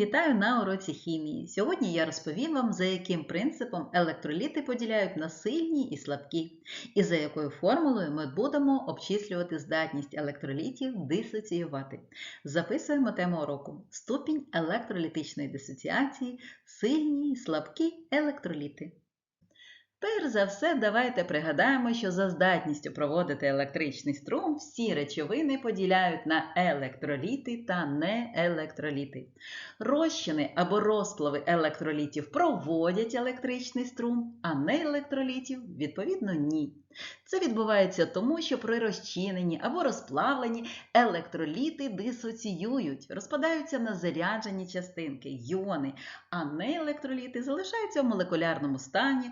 вітаю на уроці хімії. Сьогодні я розповім вам, за яким принципом електроліти поділяють на сильні і слабкі, і за якою формулою ми будемо обчислювати здатність електролітів дисоціювати. Записуємо тему уроку: ступінь електролітичної дисоціації, сильні і слабкі електроліти. Перш за все, давайте пригадаємо, що за здатністю проводити електричний струм всі речовини поділяють на електроліти та неелектроліти. Розчини або розплави електролітів проводять електричний струм, а неелектролітів, відповідно, ні. Це відбувається тому, що при розчиненні або розплавленні електроліти дисоціюють, розпадаються на заряджені частинки, йони, а неелектроліти залишаються в молекулярному стані,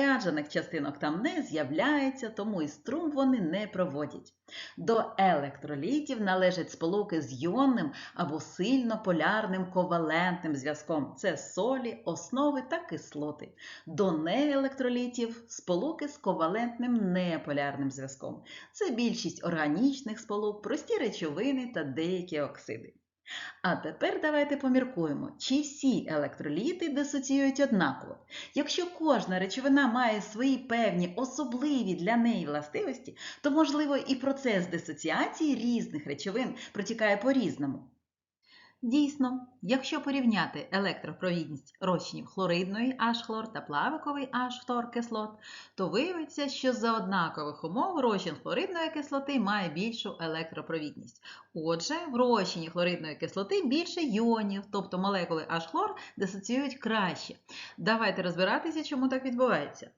заряджених частинок там не з'являється, тому і струм вони не проводять. До електролітів належать сполуки з йонним або сильно полярним ковалентним зв'язком це солі, основи та кислоти. До неелектролітів сполуки з ковалентним неполярним зв'язком. Це більшість органічних сполук, прості речовини та деякі оксиди. А тепер давайте поміркуємо, чи всі електроліти дисоціюють однаково. Якщо кожна речовина має свої певні особливі для неї властивості, то, можливо, і процес дисоціації різних речовин протікає по-різному. Дійсно, якщо порівняти електропровідність розчинів хлоридної H-хлор та плавиковий H-фтор кислот, то виявиться, що за однакових умов розчин хлоридної кислоти має більшу електропровідність. Отже, в розчині хлоридної кислоти більше йонів, тобто молекули H-хлор дисоціюють краще. Давайте розбиратися, чому так відбувається.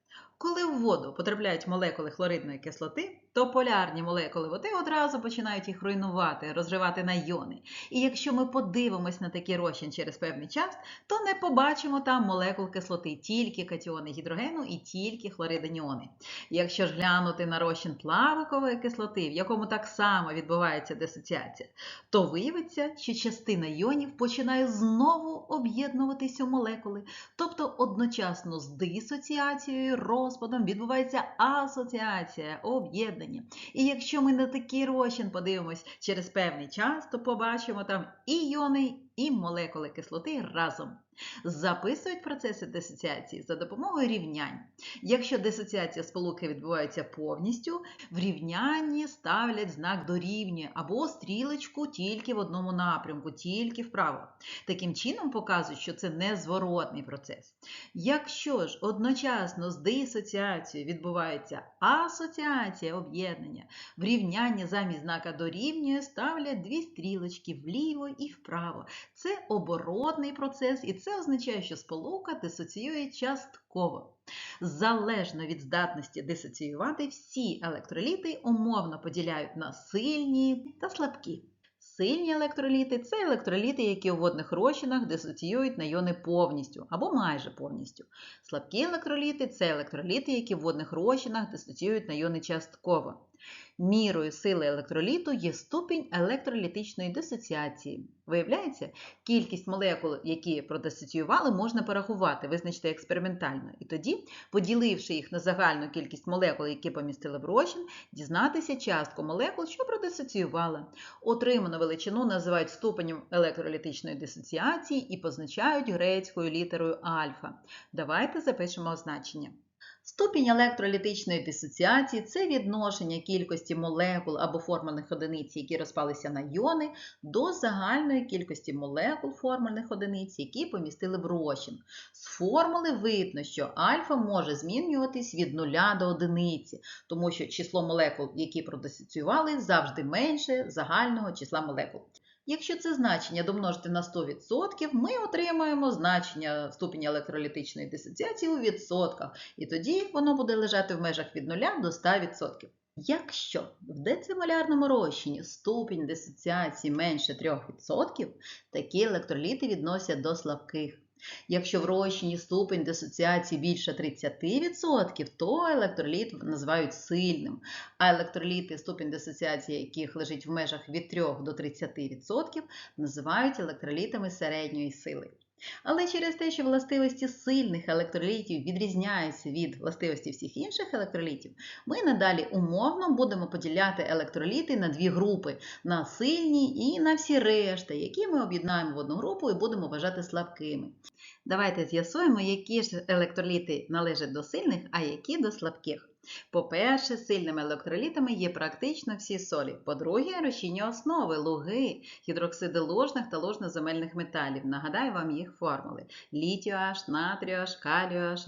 Коли в воду потрапляють молекули хлоридної кислоти, то полярні молекули води одразу починають їх руйнувати, розривати на йони. І якщо ми подивимось на такий розчин через певний час, то не побачимо там молекул кислоти, тільки катіони гідрогену і тільки хлориданіони. Якщо ж глянути на розчин плавикової кислоти, в якому так само відбувається дисоціація, то виявиться, що частина йонів починає знову об'єднуватися у молекули, тобто одночасно з дисоціацією, розпадом відбувається асоціація, об'єднання. І якщо ми на такий розчин подивимось через певний час, то побачимо там і йони, і молекули кислоти разом. Записують процеси дисоціації за допомогою рівнянь. Якщо дисоціація сполуки відбувається повністю, в рівнянні ставлять знак дорівнює або стрілочку тільки в одному напрямку, тільки вправо. Таким чином показують, що це незворотний процес. Якщо ж одночасно з дисоціацією відбувається асоціація об'єднання, в рівнянні замість знака дорівнює ставлять дві стрілочки вліво і вправо. Це оборотний процес, і це означає, що сполука дисоціює частково. Залежно від здатності дисоціювати, всі електроліти умовно поділяють на сильні та слабкі. Сильні електроліти це електроліти, які у водних розчинах дисоціюють на йони повністю або майже повністю. Слабкі електроліти це електроліти, які в водних розчинах дисоціюють на йони частково. Мірою сили електроліту є ступінь електролітичної дисоціації. Виявляється, кількість молекул, які продисоціювали, можна порахувати, визначити експериментально. І тоді, поділивши їх на загальну кількість молекул, які помістили в розчин, дізнатися частку молекул, що продисоціювали. Отриману величину називають ступенем електролітичної дисоціації і позначають грецькою літерою альфа. Давайте запишемо означення. Ступінь електролітичної дисоціації це відношення кількості молекул або формульних одиниць, які розпалися на йони, до загальної кількості молекул формульних одиниць, які помістили в розчин. З формули видно, що альфа може змінюватись від 0 до одиниці, тому що число молекул, які продисоціювали, завжди менше загального числа молекул. Якщо це значення домножити на 100%, ми отримаємо значення ступеня електролітичної дисоціації у відсотках, і тоді воно буде лежати в межах від 0 до 100%. Якщо в децимолярному розчині ступінь дисоціації менше 3%, такі електроліти відносять до слабких. Якщо в розчині ступень дисоціації більше 30%, то електроліт називають сильним, а електроліти, ступінь дисоціації яких лежить в межах від 3 до 30%, називають електролітами середньої сили. Але через те, що властивості сильних електролітів відрізняються від властивості всіх інших електролітів, ми надалі умовно будемо поділяти електроліти на дві групи на сильні і на всі решта, які ми об'єднаємо в одну групу і будемо вважати слабкими. Давайте з'ясуємо, які ж електроліти належать до сильних, а які до слабких. По-перше, сильними електролітами є практично всі солі. По-друге, розчинні основи, луги, гідроксиди ложних та ложноземельних металів. Нагадаю вам їх формули: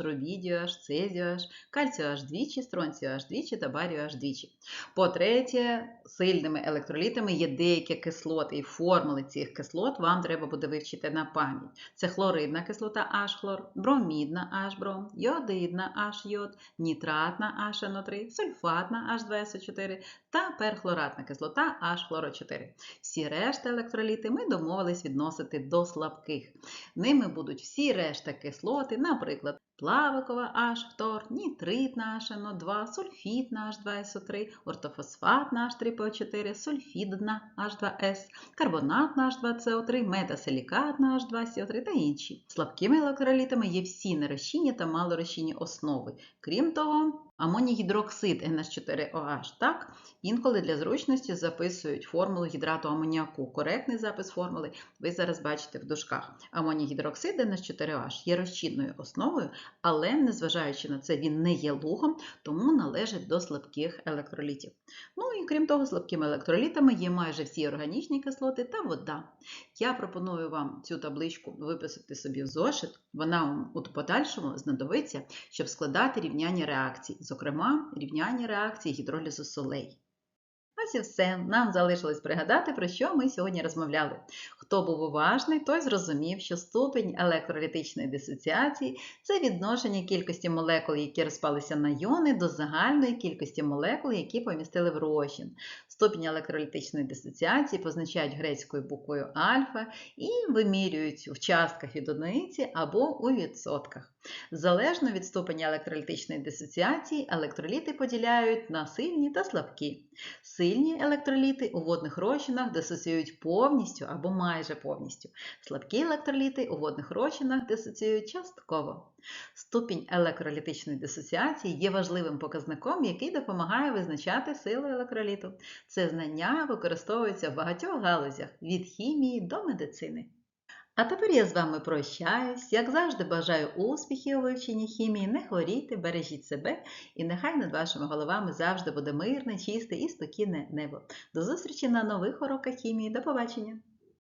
рубідію H, цезію H, кальцію H двічі, стронцію двічі та барію двічі. По-третє, сильними електролітами є деякі кислоти, і формули цих кислот вам треба буде вивчити на пам'ять. Це хлоридна кислота H-хлор, бромідна H-бром, йодидна H-йод, нітратна HNO3, сульфатна H2SO4 та перхлоратна кислота H-хлоро4. Всі решта електроліти ми домовились відносити до слабких. Ними будуть всі решта кислоти, наприклад, плавикова H2, нітрит на HNO2, сульфітна H2SO3, ортофосфат на H3PO4, сульфід на H2S, карбонатна H2CO3, метасилікат на H2CO3 та інші. Слабкими електролітами є всі нерозчинні та малорозчинні основи. Крім того, амонігідроксид NH4OH. Так? Інколи для зручності записують формулу гідрату амоніаку. Коректний запис формули ви зараз бачите в дужках. Амонігідроксид NH4OH є розчинною основою, але, незважаючи на це, він не є лугом, тому належить до слабких електролітів. Ну і крім того, слабкими електролітами є майже всі органічні кислоти та вода. Я пропоную вам цю табличку виписати собі в зошит. Вона вам у подальшому знадобиться, щоб складати рівняння реакцій, зокрема, рівняння реакції гідролізу солей. Ось і все. Нам залишилось пригадати, про що ми сьогодні розмовляли. Хто був уважний, той зрозумів, що ступень електролітичної дисоціації це відношення кількості молекул, які розпалися на йони, до загальної кількості молекул, які помістили в розчин. Ступінь електролітичної дисоціації позначають грецькою буквою альфа і вимірюють в частках від одиниці або у відсотках. Залежно від ступеня електролітичної дисоціації, електроліти поділяють на сильні та слабкі. Сильні електроліти у водних розчинах дисоціюють повністю або майже повністю. Слабкі електроліти у водних розчинах дисоціюють частково. Ступінь електролітичної дисоціації є важливим показником, який допомагає визначати силу електроліту. Це знання використовується в багатьох галузях від хімії до медицини. А тепер я з вами прощаюсь. Як завжди, бажаю успіхів у вивченні хімії. Не хворійте, бережіть себе, і нехай над вашими головами завжди буде мирне, чисте і спокійне небо. До зустрічі на нових уроках хімії. До побачення!